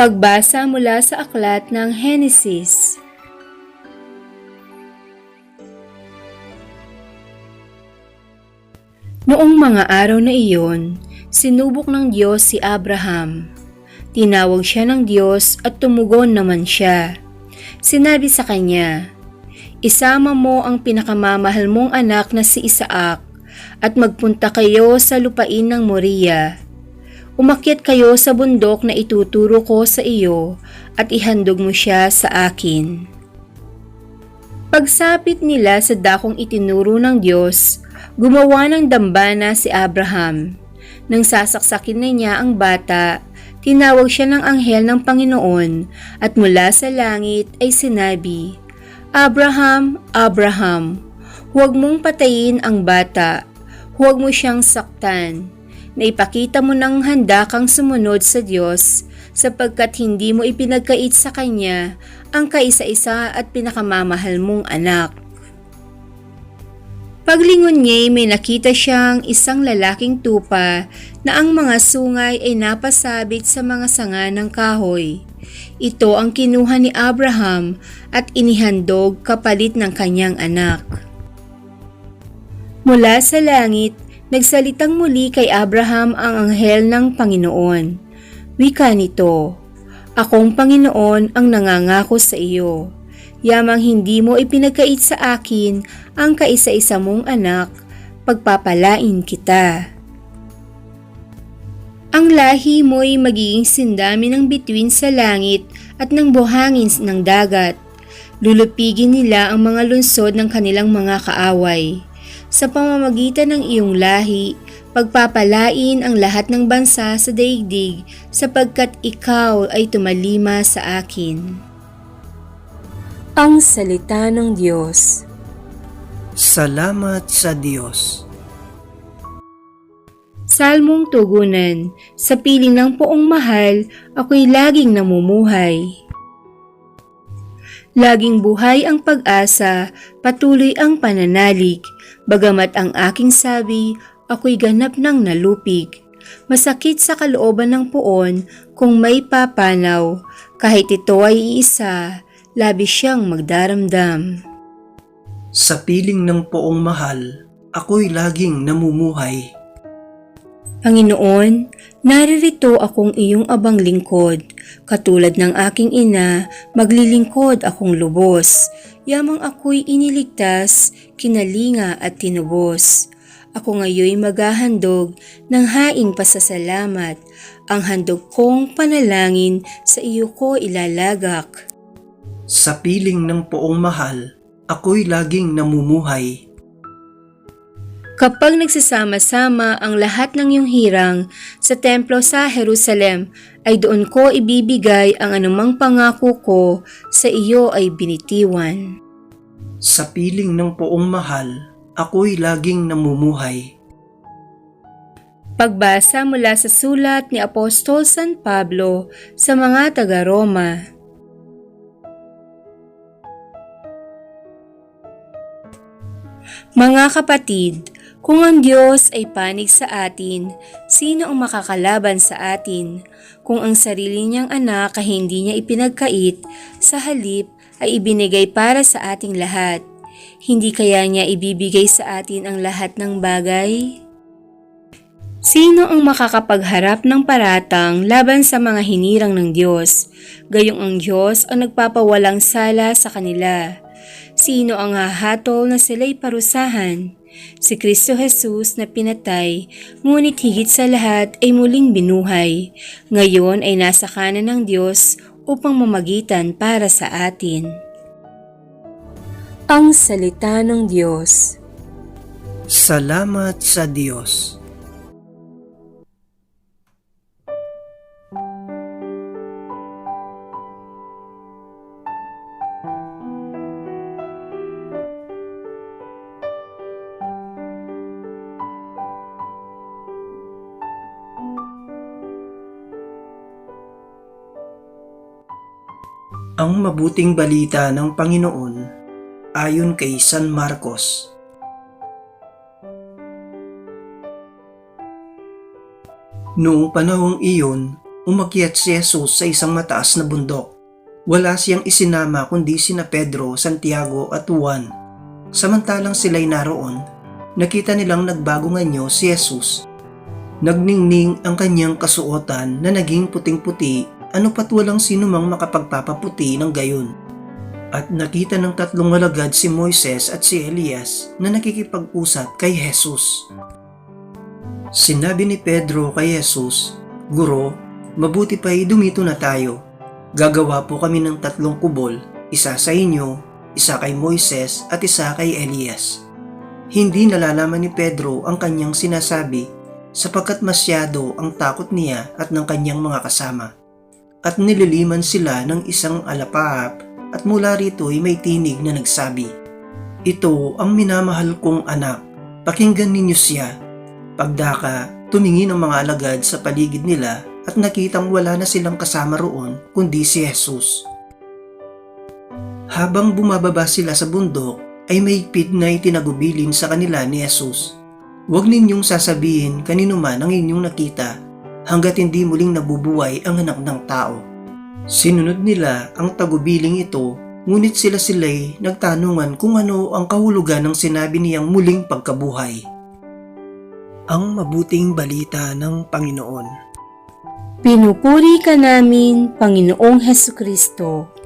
Pagbasa mula sa aklat ng Henesis. Noong mga araw na iyon, sinubok ng Diyos si Abraham. Tinawag siya ng Diyos at tumugon naman siya. Sinabi sa kanya, Isama mo ang pinakamamahal mong anak na si Isaac at magpunta kayo sa lupain ng Moriah. Umakyat kayo sa bundok na ituturo ko sa iyo at ihandog mo siya sa akin. Pagsapit nila sa dakong itinuro ng Diyos, gumawa ng dambana si Abraham. Nang sasaksakin na niya ang bata, tinawag siya ng anghel ng Panginoon at mula sa langit ay sinabi, Abraham, Abraham, huwag mong patayin ang bata, huwag mo siyang saktan na ipakita mo ng handa kang sumunod sa Diyos sapagkat hindi mo ipinagkait sa Kanya ang kaisa-isa at pinakamamahal mong anak. Paglingon niya may nakita siyang isang lalaking tupa na ang mga sungay ay napasabit sa mga sanga ng kahoy. Ito ang kinuha ni Abraham at inihandog kapalit ng kanyang anak. Mula sa langit, Nagsalitang muli kay Abraham ang anghel ng Panginoon. Wika nito, Akong Panginoon ang nangangako sa iyo. Yamang hindi mo ipinagkait sa akin ang kaisa-isa mong anak, pagpapalain kita. Ang lahi mo'y magiging sindami ng bituin sa langit at ng buhangin ng dagat. Lulupigin nila ang mga lunsod ng kanilang mga kaaway sa pamamagitan ng iyong lahi, pagpapalain ang lahat ng bansa sa daigdig sapagkat ikaw ay tumalima sa akin. Ang Salita ng Diyos Salamat sa Diyos. Salmong Tugunan Sa piling ng poong mahal, ako'y laging namumuhay. Laging buhay ang pag-asa, patuloy ang pananalig, bagamat ang aking sabi, ako'y ganap ng nalupig. Masakit sa kalooban ng puon kung may papanaw, kahit ito ay iisa, labis siyang magdaramdam. Sa piling ng poong mahal, ako'y laging namumuhay. Panginoon, naririto akong iyong abang lingkod. Katulad ng aking ina, maglilingkod akong lubos. Yamang ako'y iniligtas, kinalinga at tinubos. Ako ngayoy maghahandog ng haing pasasalamat. Ang handog kong panalangin sa iyo ko ilalagak. Sa piling ng poong mahal, ako'y laging namumuhay. Kapag nagsasama-sama ang lahat ng iyong hirang sa templo sa Jerusalem, ay doon ko ibibigay ang anumang pangako ko sa iyo ay binitiwan. Sa piling ng poong mahal, ako'y laging namumuhay. Pagbasa mula sa sulat ni Apostol San Pablo sa mga taga-Roma. Mga kapatid, kung ang Diyos ay panig sa atin, sino ang makakalaban sa atin? Kung ang sarili niyang anak ay hindi niya ipinagkait, sa halip ay ibinigay para sa ating lahat. Hindi kaya niya ibibigay sa atin ang lahat ng bagay? Sino ang makakapagharap ng paratang laban sa mga hinirang ng Diyos? Gayong ang Diyos ang nagpapawalang sala sa kanila. Sino ang hahatol na sila'y parusahan? Si Kristo Jesus na pinatay, ngunit higit sa lahat ay muling binuhay. Ngayon ay nasa kanan ng Diyos upang mamagitan para sa atin. Ang Salita ng Diyos Salamat sa Diyos. Ang mabuting balita ng Panginoon ayon kay San Marcos. Noong panahong iyon umakyat si Jesus sa isang mataas na bundok. Wala siyang isinama kundi sina Pedro, Santiago at Juan. Samantalang sila'y naroon, nakita nilang nagbagong anyo si Jesus. Nagningning ang kanyang kasuotan na naging puting-puti ano pat walang sino mang makapagpapaputi ng gayon. At nakita ng tatlong alagad si Moises at si Elias na nakikipag-usap kay Jesus. Sinabi ni Pedro kay Jesus, Guro, mabuti pa'y dumito na tayo. Gagawa po kami ng tatlong kubol, isa sa inyo, isa kay Moises at isa kay Elias. Hindi nalalaman ni Pedro ang kanyang sinasabi sapagkat masyado ang takot niya at ng kanyang mga kasama. At nililiman sila ng isang alapaap at mula rito ay may tinig na nagsabi, Ito ang minamahal kong anak, pakinggan ninyo siya. Pagdaka, tumingin ang mga alagad sa paligid nila at nakitang wala na silang kasama roon kundi si Jesus. Habang bumababa sila sa bundok, ay may higpit na itinagubilin sa kanila ni Jesus. Huwag ninyong sasabihin kanino man ang inyong nakita hanggat hindi muling nabubuhay ang anak ng tao. Sinunod nila ang tagubiling ito ngunit sila sila'y nagtanungan kung ano ang kahulugan ng sinabi niyang muling pagkabuhay. Ang mabuting balita ng Panginoon. Pinupuri ka namin, Panginoong Heso Kristo.